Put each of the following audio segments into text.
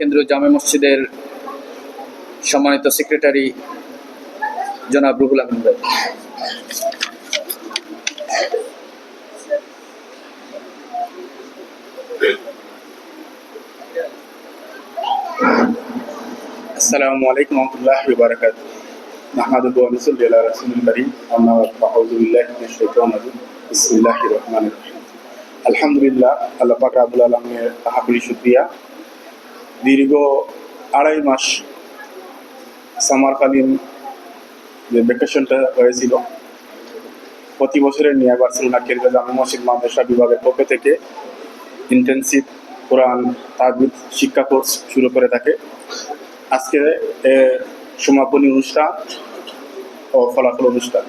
কেন্দ্রীয় জামে মসজিদের সম্মানিত সেক্রেটারি জনাব রুহুল আমিন আলহামদুলিল্লাহ, আল্লাহ পাক রাব্বুল আলামিনের আহাবুলি শুকরিয়া। দীর্ঘ আড়াই মাস সামারকালীন যে ভ্যাকেশনটা হয়েছিল, প্রতি বছরের নিয়ে বার্সেলোনা কেন্দ্রীয় জামা মসজিদ মাদ্রাসা বিভাগের পক্ষ থেকে। ইন্টেন্সিভ কোরআন তাজবিদ শিক্ষা কোর্স শুরু করে থাকে। আজকে সমাপনী অনুষ্ঠান ও ফলাফল অনুষ্ঠান।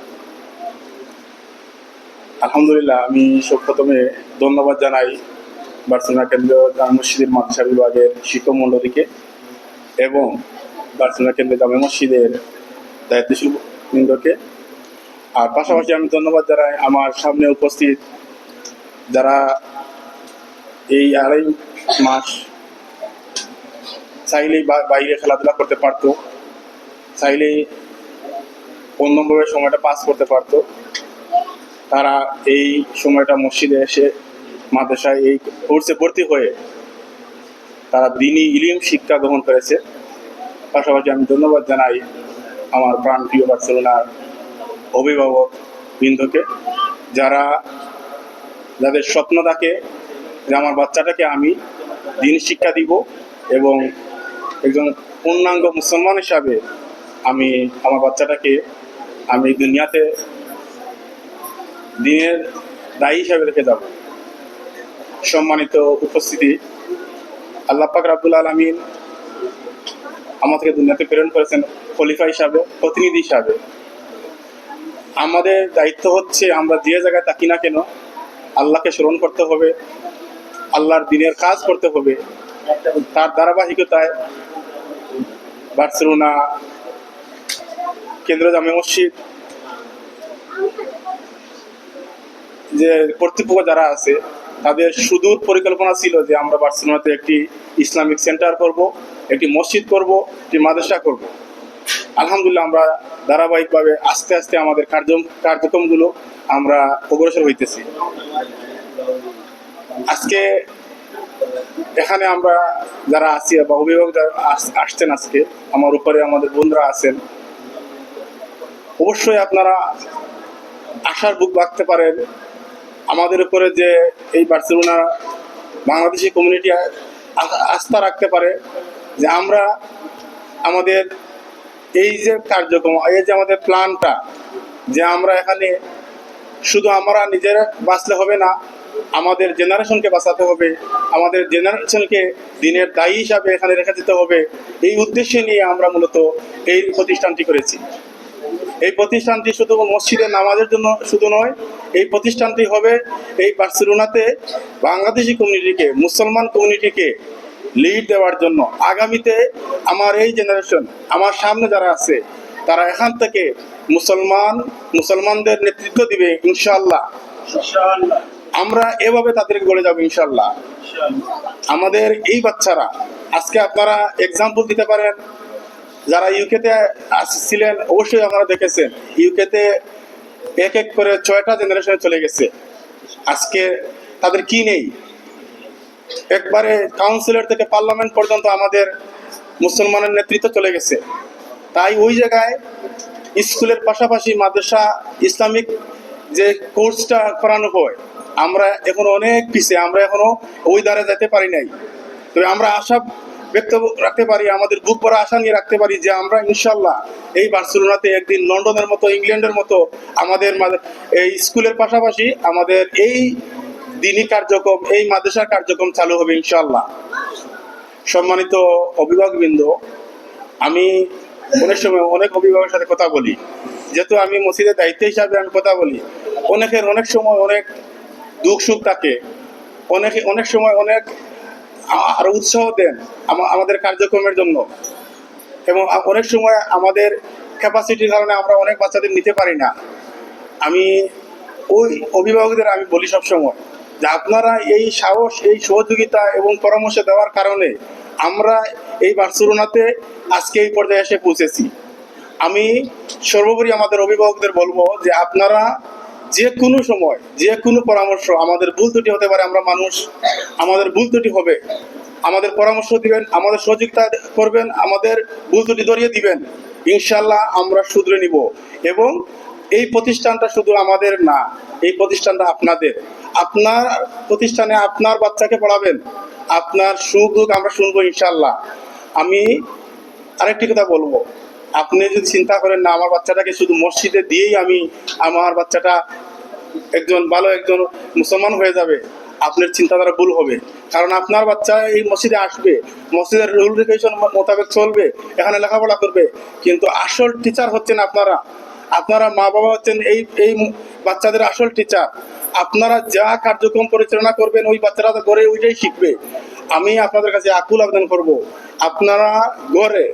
আলহামদুলিল্লাহ, আমি সব প্রথমে ধন্যবাদ জানাই বার্সেলোনা কেন্দ্রীয় জামে মসজিদের মাদ্রাসা বিভাগের শিক্ষক মণ্ডলীকে এবং বার্সেলোনা কেন্দ্রীয় জামে মসজিদের দায়িত্বশীল বৃন্দকে। আর পাশাপাশি আমি ধন্যবাদ জানাই আমার সামনে উপস্থিত যারা এই আড়াই মাস চাইলেই বাইরে খেলাধুলা করতে পারতো, চাইলেই অন্যভাবে সময়টা পাস করতে পারতো, তারা এই সময়টা মসজিদে এসে মাদ্রাসায় এই কোর্সে ভর্তি হয়ে তারা দিনই ইলিম শিক্ষা গ্রহণ করেছে। পাশাপাশি আমি ধন্যবাদ জানাই আমার প্রাণ প্রিয় বার্সেলোনার অভিভাবক বৃন্দকে, যারা যাদের স্বপ্ন থাকে যে আমার বাচ্চাটাকে আমি দিন শিক্ষা দিব এবং একজন পূর্ণাঙ্গ মুসলমান হিসাবে আমি আমার বাচ্চাটাকে আমি দুনিয়াতে দিনের দায়ী হিসাবে রেখে যাব। সম্মানিত উপস্থিতি। আল্লাহ পাক রাব্বুল আলমিন আমাদেরকে দুনিয়াতে প্রেরণ করেছেন খলিফা হিসাবে, প্রতিনিধি হিসাবে। আমাদের দায়িত্ব হচ্ছে আমরা যে জায়গায় থাকি না কেন, আল্লাহকে স্মরণ করতে হবে, আল্লাহর দিনের কাজ করতে হবে। তার ধারাবাহিকতায় বার্সেলোনা কেন্দ্র জামে মসজিদ, যে কর্তৃপক্ষ যারা আছে তাদের সুদূর পরিকল্পনা ছিল যে আমরা বার্সেলোনাতে একটি ইসলামিক সেন্টার করব, একটি মসজিদ করব, একটি মাদ্রাসা করব। আলহামদুলিল্লাহ আমরা ধারাবাহিকভাবে আস্তে আস্তে আমাদের কার্য কার্যক্রমগুলো আমরা অগ্রসর হইতেছি। আজকে এখানে আমরা যারা আছি বা অভিভাবক যারা আসছেন আজকে, আমার উপরে আমাদের বন্ধুরা আছেন, অবশ্যই আপনারা আশার বুক বাঁধতে পারেন আমাদের উপরে যে এই বার্সেলোনা বাংলাদেশি কমিউনিটি আস্থা রাখতে পারে, যে আমরা আমাদের এই যে কার্যক্রম, এই যে আমাদের প্ল্যানটা যে আমরা এখানে শুধু আমরা নিজেরা বাঁচলে হবে না, আমাদের জেনারেশনকে বাঁচাতে হবে, আমাদের জেনারেশনকে দিনের দায়ী হিসাবে এখানে রেখে দিতে হবে, এই উদ্দেশ্যে নিয়ে আমরা মূলত এই প্রতিষ্ঠানটি করেছি। এই প্রতিষ্ঠানটি শুধু মসজিদের নামাজের জন্য শুধু নয় এই প্রতিষ্ঠানটি হবে এই বার্সেলোনাতে বাংলাদেশি কমিউনিটিকে মুসলমান কমিউনিটিকে লিড দেওয়ার জন্য। আগামীতে আমার এই জেনারেশন আমার সামনে যারা আছে তারা এখান থেকে মুসলমান মুসলমানদের নেতৃত্ব দিবে ইনশাল্লাহ আমরা এভাবে তাদেরকে গড়ে যাব ইনশাল্লাহ আমাদের এই বাচ্চারা আজকে আপনারা এক্সাম্পল দিতে পারেন যারা ইউকেতে ছিলেন অবশ্যই আপনারা দেখেছেন ইউকেতে এক এক করে ছয়টা জেনারেশনে চলে গেছে। আজকে তাদের কি নেই? একবারে কাউন্সিলর থেকে পার্লামেন্ট পর্যন্ত আমাদের মুসলমানের নেতৃত্ব চলে গেছে। তাই ওই জায়গায় স্কুলের পাশাপাশি মাদ্রাসা, ইসলামিক যে কোর্সটা করানো হয়, আমরা এখনও অনেক পিছিয়ে, আমরা এখনও ওই দ্বারে যেতে পারি নাই। তবে আমরা আশা ব্যক্ত রাখতে পারি, আমাদের বুক ভরা আশা নিয়ে রাখতে পারি যে আমরা ইনশাল্লাহ এই বার্সেলোনাতে একদিন লন্ডনের মতো, ইংল্যান্ডের মতো, আমাদের এই স্কুলের পাশাপাশি আমাদের এই দিনী কার্যক্রম, এই মাদ্রাসার কার্যক্রম চালু হবে ইনশাল্লাহ। সম্মানিত অভিভাবকবৃন্দ, আমি অনেক সময় অনেক অভিভাবকের সাথে কথা বলি। যেহেতু আমি মসজিদের দায়িত্ব হিসাবে আমি কথা বলি, অনেকের অনেক সময় অনেক দুঃখ সুখ থাকে, অনেকে অনেক সময় অনেক আরও উৎসাহ দেন আমাদের কার্যক্রমের জন্য। এবং অনেক সময় আমাদের ক্যাপাসিটির কারণে আমরা অনেক বাচ্চাদের নিতে পারি না। আমি ওই অভিভাবকদের আমি বলি সবসময় যে আপনারা এই সাহস, এই সহযোগিতা এবং পরামর্শ দেওয়ার কারণে আমরা এই বার্সেলোনাতে আজকে এই পর্যায়ে এসে পৌঁছেছি। আমি সর্বোপরি আমাদের অভিভাবকদের বলব যে আপনারা যে কোনো সময়, যে কোনো পরামর্শ, আমাদের ভুল ত্রুটি হতে পারে, আমরা মানুষ, আমাদের ভুল ত্রুটি হবে। আমাদের পরামর্শ দিবেন, আমাদের সহযোগিতা করবেন, আমাদের ভুল ত্রুটি ধরিয়ে দিবেন ইনশাল্লাহ আমরা শুধরে নিব। এবং এই প্রতিষ্ঠানটা শুধু আমাদের না, এই প্রতিষ্ঠানটা আপনাদের। আপনার প্রতিষ্ঠানে আপনার বাচ্চাকে পড়াবেন, আপনার সুখ দুঃখ আমরা শুনব ইনশাল্লাহ আমি আরেকটি কথা বলব। আপনি যদি চিন্তা করেন না, আমার বাচ্চাটাকে শুধু মসজিদে দিয়েই আমি আমার বাচ্চাটা একজন ভালো একজন মুসলমান হয়ে যাবে, আপনার চিন্তাধারা ভুল হবে। কারণ আপনার বাচ্চা এই মসজিদে আসবে, মসজিদের রুল রেগুলেশন মোতাবেক চলবে, এখানে লেখাপড়া করবে। কিন্তু আসল টিচার হচ্ছেন আপনারা। আপনারা মা বাবা হচ্ছেন এই এই বাচ্চাদের আসল টিচার আপনারা যা কার্যক্রম পরিচালনা করবেন, ওই বাচ্চারা তো ঘরে ওইটাই শিখবে। আমি আপনাদের কাছে আকুল আবেদন করব, আপনারা ঘরে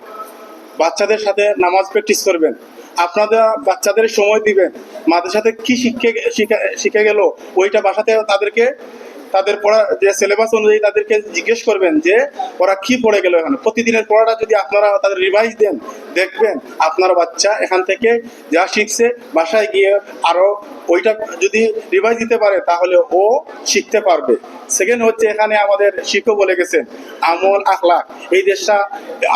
বাচ্চাদের সাথে নামাজ প্র্যাকটিস করবেন। আপনাদের বাচ্চাদের সময় দিবেন। মাদের সাথে কি শিখে শিখে গেল, ওইটা বাসাতে তাদেরকে তাদের পড়া, যে সিলেবাস অনুযায়ী তাদেরকে জিজ্ঞেস করবেন যে ওরা কি পড়ে গেল এখানে। প্রতিদিনের পড়াটা যদি আপনারা তাদের রিভাইজ দেন, দেখবেন আপনার বাচ্চা এখান থেকে যা শিখছে বাসায় গিয়ে আরও ওইটা যদি রিভাইজ দিতে পারে, তাহলে ও শিখতে পারবে। সেকেন্ড হচ্ছে এখানে আমাদের শিক্ষক বলে গেছেন, আমল আখলাক। এই দেশটা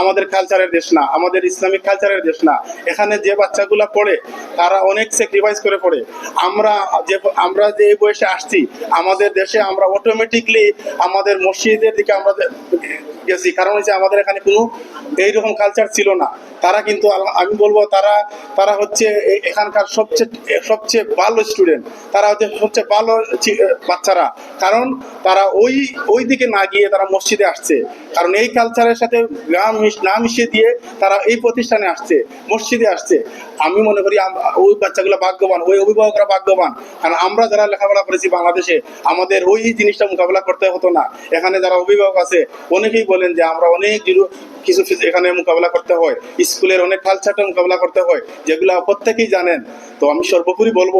আমাদের কালচারের দেশ না, আমাদের ইসলামিক কালচারের দেশ না। এখানে যে বাচ্চাগুলো পড়ে তারা অনেক স্যাক্রিফাইস করে পড়ে। আমরা যে আমরা যে এই বয়সে আসছি, আমাদের দেশে আমরা অটোমেটিকলি আমাদের মসজিদের দিকে আমরা গেছি। কারণ হচ্ছে আমাদের এখানে কোনো এইরকম কালচার ছিল না। তারা কিন্তু, আমি বলব, তারা তারা হচ্ছে এখানকার সবচেয়ে সবচেয়ে ভালো স্টুডেন্ট তারা হচ্ছে সবচেয়ে ভালো বাচ্চারা। কারণ তারা ওই ওই দিকে না গিয়ে তারা মসজিদে আসছে। কারণ এই কালচারের সাথে না মিশিয়ে দিয়ে তারা এই প্রতিষ্ঠানে আসছে, মসজিদে আসছে। আমি মনে করি ওই বাচ্চাগুলো ভাগ্যবান, ওই অভিভাবকরা ভাগ্যবান। কারণ আমরা যারা লেখাপড়া করেছি বাংলাদেশে, আমাদের ওই জিনিসটা মোকাবেলা করতে হতো না। এখানে যারা অভিভাবক আছে, অনেকেই বলেন যে আমরা অনেক কিছু এখানে মোকাবেলা করতে হয়। স্কুলের অনেক কালচারটা মোকাবেলা করতে হয়, যেগুলো প্রত্যেকেই জানেন। তো আমি সর্বোপরি বলব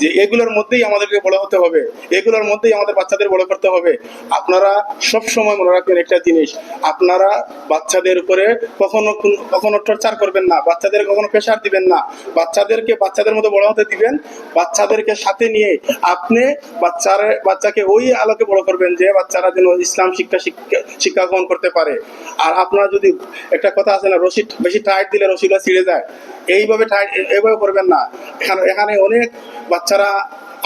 যে, এগুলোর মধ্যেই আমাদেরকে বড় হতে হবে। এগুলোর মধ্যেই আমাদের বাচ্চাদের বড় করতে হবে। আপনারা সব সময় মনে রাখবেন একটা জিনিস, আপনারা বাচ্চাদের উপরে কখনো কখনো টর্চার করবেন না। বাচ্চাদের কখনো প্রেশার দিবেন না। বাচ্চাদেরকে বাচ্চাদের মতো বড় হতে দিবেন। বাচ্চাদেরকে সাথে নিয়ে আপনি বাচ্চার বাচ্চাকে ওই আলোকে বড় করবেন যে, বাচ্চারা যেন ইসলাম শিক্ষা শিক্ষা শিক্ষা গ্রহণ করতে পারে। আর আপনারা যদি একটা কথা আছে না, রশি বেশি টাইট দিলে রশিটা ছিঁড়ে যায়। এইভাবে টাইট এইভাবে করবেন না। এখানে এখানে অনেক বাচ্চারা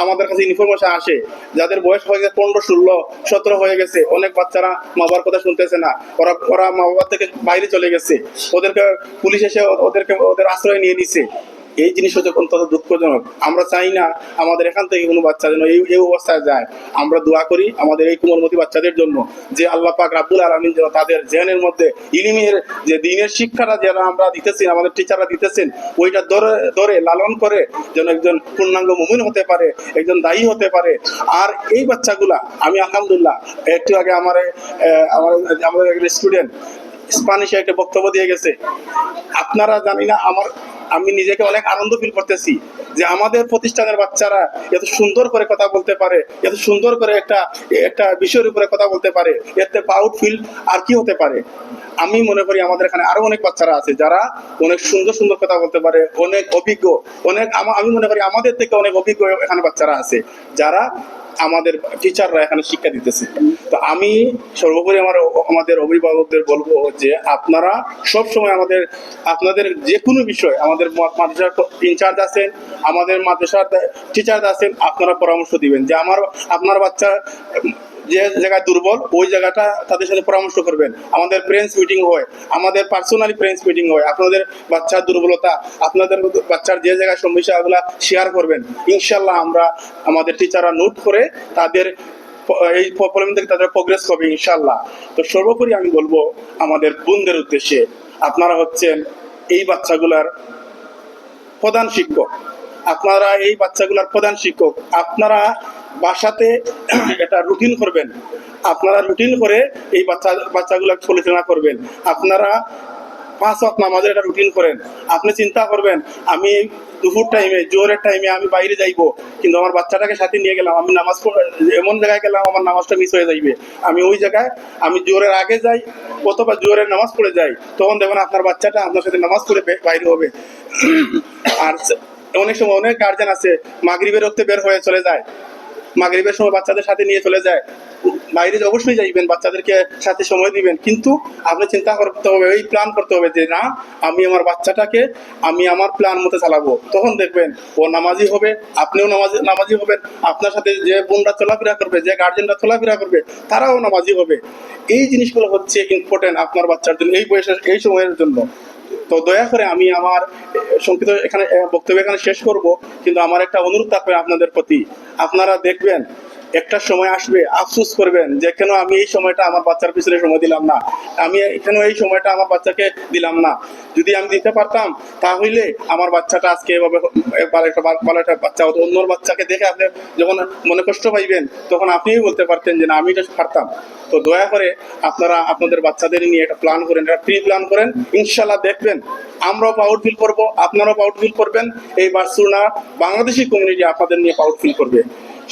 আমাদের কাছে ইনফরমেশন আসে। যাদের বয়স হয়ে গেছে পনেরো, ষোলো, সতেরো হয়ে গেছে। অনেক বাচ্চারা মা বাবার কথা শুনতেছে না। ওরা ওরা মা বাবার থেকে বাইরে চলে গেছে। ওদেরকে পুলিশ এসে ওদেরকে ওদের আশ্রয় নিয়ে নিছে। এই জিনিস হচ্ছে অত্যন্ত দুঃখজনক। আমরা চাই না আমাদের এখান থেকে কোনো বাচ্চা যেন এই এই অবস্থায় যায়। আমরা দোয়া করি আমাদের এই কোমলমতি বাচ্চাদের জন্য যে আল্লাহ পাক রাব্বুল আলমিন যেন তাদের জেনের মধ্যে ইলিমের যে দিনের শিক্ষাটা যারা আমরা দিতেছি, আমাদের টিচাররা দিতেছেন, ওইটা ধরে ধরে লালন করে যেন একজন পূর্ণাঙ্গ মুমিন হতে পারে, একজন দায়ী হতে পারে। আর এই বাচ্চাগুলা, আমি আলহামদুলিল্লাহ, একটু আগে আমার আমার, আমাদের একটা স্টুডেন্ট স্পানিশে একটা বক্তব্য দিয়ে গেছে। আপনারা জানি না আমার আমি নিজেকে অনেক আনন্দ ফিল করতেছি যে আমাদের প্রতিষ্ঠানের বাচ্চারা এত সুন্দর করে কথা বলতে পারে, এত সুন্দর করে একটা একটা বিষয়ের উপরে কথা বলতে পারে, এতে প্রাউড ফিল আর কি হতে পারে? আমি মনে করি আমাদের এখানে আরও অনেক বাচ্চারা আছে যারা অনেক সুন্দর সুন্দর কথা বলতে পারে, অনেক অভিজ্ঞ, অনেক আমা- মনে করি আমাদের থেকে অনেক অভিজ্ঞ এখানে বাচ্চারা আছে যারা আমাদের টিচাররা এখানে শিক্ষা দিতেছে। তো আমি সর্বোপরি আমার আমাদের অভিভাবকদের বলব যে আপনারা সব সময় আমাদের, আপনাদের যে কোনো বিষয়, আমাদের মাদ্রাসার ইনচার্জ আছেন, আমাদের মাদ্রাসার টিচার আছেন, আপনারা পরামর্শ দিবেন যে আমার, আপনার বাচ্চা যে জায়গায় দুর্বল, ওই জায়গাটা তাদের সাথে পরামর্শ করবেন। আমাদের প্রেন্স মিটিং হয়, আমাদের পার্সোনালি প্রেন্স মিটিং হয়। আপনাদের বাচ্চার দুর্বলতা, আপনাদের বাচ্চার যে জায়গায় সমস্যা ওগুলা শেয়ার করবেন। ইনশাল্লাহ আমরা আমাদের টিচাররা নোট করে তাদের এই প্রবলেম থেকে তাদের প্রোগ্রেস হবে ইনশাল্লাহ তো সর্বোপরি আমি বলব, আমাদের বোনদের উদ্দেশ্যে আপনারা হচ্ছেন এই বাচ্চাগুলার প্রধান শিক্ষক। আপনারা এই বাচ্চাগুলার প্রধান শিক্ষক। আপনারা বাসাতে এটা রুটিন করবেন। আপনারা রুটিন করে এই বাচ্চা, বাচ্চাগুলো পরিচালনা করবেন। আপনারা পাঁচ ওয়াক্ত নামাজের একটা রুটিন করেন। আপনি চিন্তা করবেন, আমি দুপুর টাইমে জোরের টাইমে আমি বাইরে যাইবো, কিন্তু আমার বাচ্চাটাকে সাথে নিয়ে গেলাম, আমি নামাজ এমন জায়গায় গেলাম, আমার নামাজটা মিস হয়ে যাইবে। আমি ওই জায়গায়, আমি জোরের আগে যাই, অথবা জোরের নামাজ পড়ে যাই, তখন দেখবেন আপনার বাচ্চাটা আপনার সাথে নামাজ পড়ে বাইরে হবে। আর অনেক সময় অনেক গার্জেন আছে, মাগরিবের রক্তে বের হয়ে চলে যায়। মাগরিবের সময় বাচ্চাদের সাথে নিয়ে চলে যায়। বাইরে অবশ্যই যাইবেন, বাচ্চাদেরকে সাথে সময় দিবেন। কিন্তু আপনি চিন্তা করতে হবে, এই প্ল্যান করতে হবে যে, না, আমি আমার বাচ্চাটাকে, আমি আমার প্ল্যান মতো চালাবো। তখন দেখবেন, ও নামাজি হবে, আপনিও নামাজি নামাজি হবেন। আপনার সাথে যে বোনরা চলাফেরা করবে, যে গার্জেনরা চলাফেরা করবে, তারাও নামাজি হবে। এই জিনিসগুলো হচ্ছে ইম্পর্টেন্ট আপনার বাচ্চার জন্য, এই বয়সের, এই সময়ের জন্য। তো দয়া করে আমি আমার সংক্ষিপ্ত এখানে বক্তব্য এখানে শেষ করব। কিন্তু আমার একটা অনুরোধ থাকবে আপনাদের প্রতি। আপনারা দেখবেন একটা সময় আসবে, আফসোস করবেন যে কেন আমি এই সময়টা আমার বাচ্চার পিছনে সময় দিলাম না? আমি কেন এই সময়টা আমার বাচ্চাকে দিলাম না? যদি আমি দিতে পারতাম, তাহলে আমার বাচ্চাটা আজকে এভাবে একটা ভালো একটা বাচ্চা হতো অন্য বাচ্চাকে দেখে আপনি যখন মনে কষ্ট পাইবেন, তখন আপনিই বলতে পারতেন যে না, আমি এটা পারতাম। তো দয়া করে আপনারা আপনাদের বাচ্চাদের নিয়ে একটা প্ল্যান করেন, একটা প্রি প্ল্যান করেন। ইনশাল্লাহ দেখবেন, আমরাও পাউট ফিল করব, আপনারাও পাউট ফিল করবেন। এই বার্সুনা বাংলাদেশি কমিউনিটি আপনাদের নিয়ে পাউট ফিল করবে।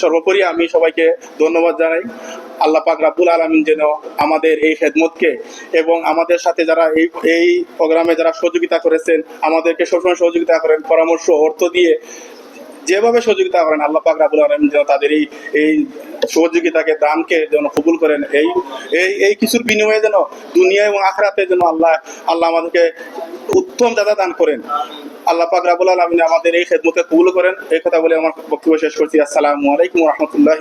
সর্বোপরি আমি সবাইকে ধন্যবাদ জানাই। আল্লাহ পাক রাব্বুল আলমিন যেন আমাদের এই খেদমতকে এবং আমাদের সাথে যারা এই এই প্রোগ্রামে যারা সহযোগিতা করেছেন, আমাদেরকে সবসময় সহযোগিতা করেন, পরামর্শ, অর্থ দিয়ে যেভাবে সহযোগিতা করেন, আল্লাহ পাক রাবুল আলমিন যেন তাদের এই এই সহযোগিতাকে, দানকে যেন কবুল করেন। এই এই এই কিছুর বিনিময়ে যেন দুনিয়া এবং আখরাতে যেন আল্লাহ আল্লাহ আমাদেরকে উত্তম দাদা দান করেন। আল্লাহ পাক রাবুল আলমিন আমাদের এই খেদমতে কবুল করেন। এই কথা বলে আমার বক্তব্য শেষ করছি। আসসালামু আলাইকুম রহমতুল্লাহ